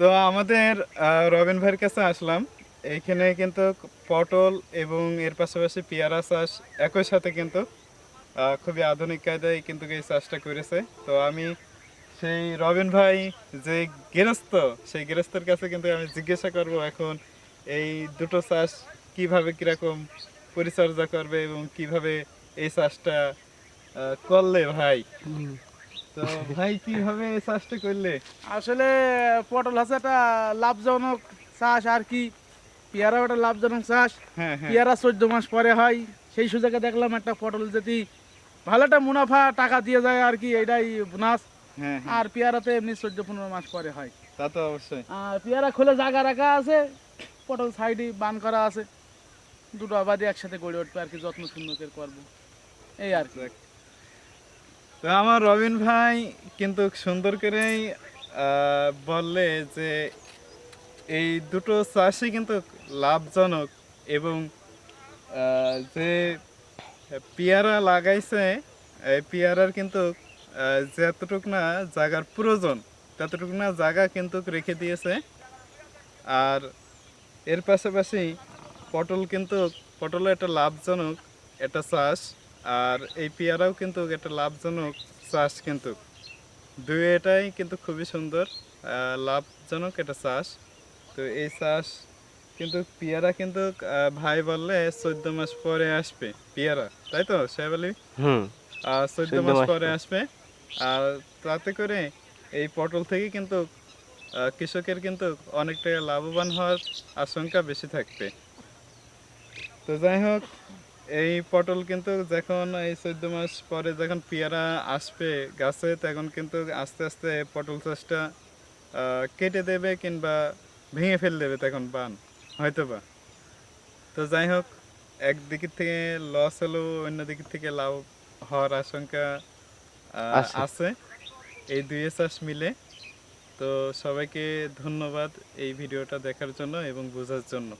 তো আমাদের রবিন ভাইয়ের কাছে আসলাম। এইখানে কিন্তু পটল এবং এর পাশাপাশি পেয়ারা চাষ একই সাথে কিন্তু খুবই আধুনিক কায়দায় কিন্তু এই চাষটা করেছে। তো আমি সেই রবিন ভাই যে গৃহস্থ, সেই গৃহস্থের কাছে কিন্তু আমি জিজ্ঞাসা করব এখন এই দুটো চাষ কীভাবে কীরকম পরিচর্যা করবে এবং কীভাবে এই চাষটা করলে ভাই? তো ভাই কীভাবে চাষটা করলে? আসলে পটল হচ্ছে একটা লাভজনক চাষ আর কি? পেয়ারাও একটা লাভজনক চাষ। হ্যাঁ হ্যাঁ। পেয়ারা চোদ্দ মাস পরে হয়। সেই সুযোগে দেখলাম একটা পটল যদি ভালো একটা মুনাফা টাকা দিয়ে যায় আর কি এটাই বোনাস। হ্যাঁ আর পেয়ারাতে এমনি চোদ্দ পনেরো মাস পরে হয়। তা তো অবশ্যই। আর পেয়ারা খুলে জায়গা রাখা আছে পটল সাইডে বান করা আছে। দুটো আবাদি একসাথে গড়ে উঠবে আর কি যত্ন করে করব। এই আর কি। তো আমার রবিন ভাই কিন্তু সুন্দর করেই বললে যে এই দুটো চাষই কিন্তু লাভজনক এবং যে পেয়ারা লাগাইছে, এই পেয়ারার কিন্তু যতটুক না জায়গার প্রয়োজন, ততটুক না জায়গা কিন্তু রেখে দিয়েছে। আর এর পাশাপাশি পটল কিন্তু, পটল একটা লাভজনক একটা চাষ। আর এই পেয়ারাও কিন্তু একটা লাভজনক চাষ কিন্তু। দুইটাই কিন্তু খুবই সুন্দর লাভজনক একটা চাষ। তো এই চাষ কিন্তু পেয়ারা কিন্তু ভাই বললে চোদ্দ মাস পরে আসবে পেয়ারা তাই তো সাহেব আলী আর চোদ্দ মাস পরে আসবে। আর তাতে করে এই পটল থেকে কিন্তু কৃষকের কিন্তু অনেকটা লাভবান হওয়ার আশঙ্কা বেশি থাকবে। তো যাই হোক এই পটল কিন্তু যখন এই চোদ্দ মাস পরে যখন পেয়ারা আসবে গাছে তখন কিন্তু আস্তে আস্তে পটল চাষটা কেটে দেবে কিংবা ভেঙে ফেল দেবে তখন বান হয়তো বা তো যাই হোক একদিক থেকে লস হলেও অন্য দিক থেকে লাভ হওয়ার আশঙ্কা। আছে। এই দুই চাষ মিলে। তো সবাইকে ধন্যবাদ এই ভিডিওটা দেখার জন্য এবং বোঝার জন্য।